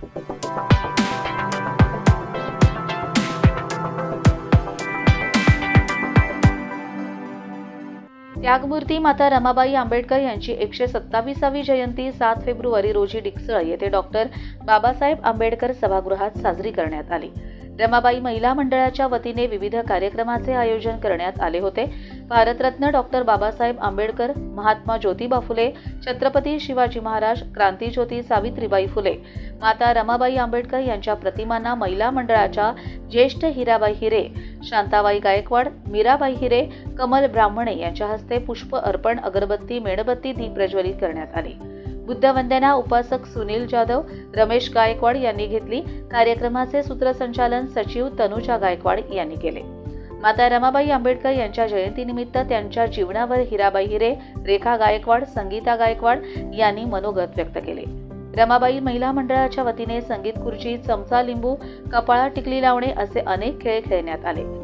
त्यागमूर्ती माता रमाबाई आंबेडकर यांची एकशे सत्तावीसावी जयंती सात फेब्रुवारी रोजी डिकसळ येथे डॉक्टर बाबासाहेब आंबेडकर सभागृहात साजरी करण्यात आली. रमाबाई महिला मंडळाच्या वतीने विविध कार्यक्रमाचे आयोजन करण्यात आले होते. भारतरत्न डॉक्टर बाबासाहेब आंबेडकर महात्मा ज्योतिबा फुले छत्रपती शिवाजी महाराज क्रांतीज्योती सावित्रीबाई फुले माता रमाबाई आंबेडकर यांच्या प्रतिमांना महिला मंडळाच्या ज्येष्ठ हिराबाई हिरे शांताबाई गायकवाड मीराबाई हिरे कमल ब्राह्मणे यांच्या हस्ते पुष्प अर्पण अगरबत्ती मेणबत्ती दीप प्रज्वलित करण्यात आली. बुद्धवंदना उपासक सुनील जाधव रमेश गायकवाड यांनी घेतली. कार्यक्रमाचे सूत्रसंचालन सचिव तनुजा गायकवाड यांनी केले. माता रमाबाई आंबेडकर यांच्या जयंतीनिमित्त त्यांच्या जीवनावर हिराबाई हिरे रेखा गायकवाड संगीता गायकवाड यांनी मनोगत व्यक्त केले. रमाबाई महिला मंडळाच्या वतीने संगीत खुर्ची चमचा लिंबू कपाळा टिकली लावणे असे अनेक खेळ खेळण्यात आले.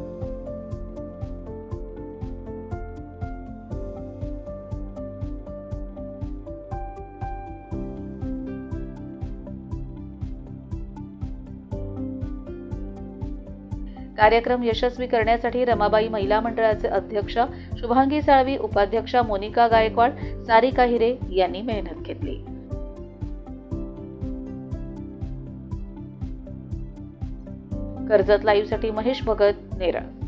कार्यक्रम यशस्वी करण्यासाठी रमाबाई महिला मंडळाचे अध्यक्ष शुभांगी साळवी उपाध्यक्षा मोनिका गायकवाड सारिका हिरे यांनी मेहनत घेतली. कर्जत लाईव्हसाठी महेश भगत नेरळ.